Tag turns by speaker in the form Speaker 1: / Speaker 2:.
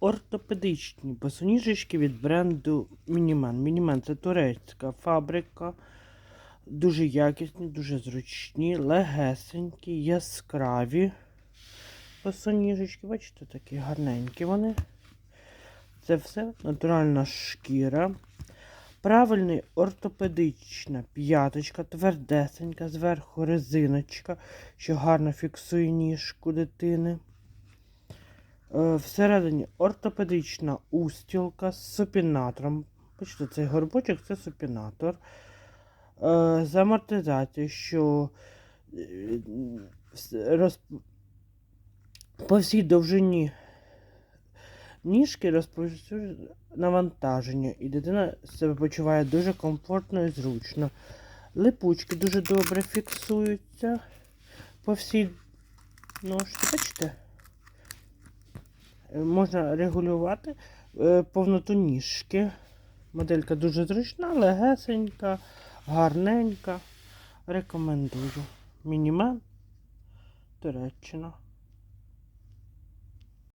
Speaker 1: ортопедичні босоніжечки від бренду Мінімен. Мінімен це турецька фабрика. Дуже якісні, дуже зручні, легесенькі, яскраві босоніжечки. Бачите, такі гарненькі вони. Це все натуральна шкіра. Правильний ортопедична п'яточка, твердесенька, зверху резиночка, що гарно фіксує ніжку дитини. Е, Всередині ортопедична устілка з супінатором. Бачите, цей горбочок це супінатор. Е, З амортизацією, що е, роз... по всій довжині ніжки розповсюджує навантаження, і дитина себе почуває дуже комфортно і зручно. Липучки дуже добре фіксуються по всій ножці. Бачите? Можна регулювати е, повноту ніжки. Моделька дуже зручна, легесенька, гарненька. Рекомендую. Мінімен Туреччина.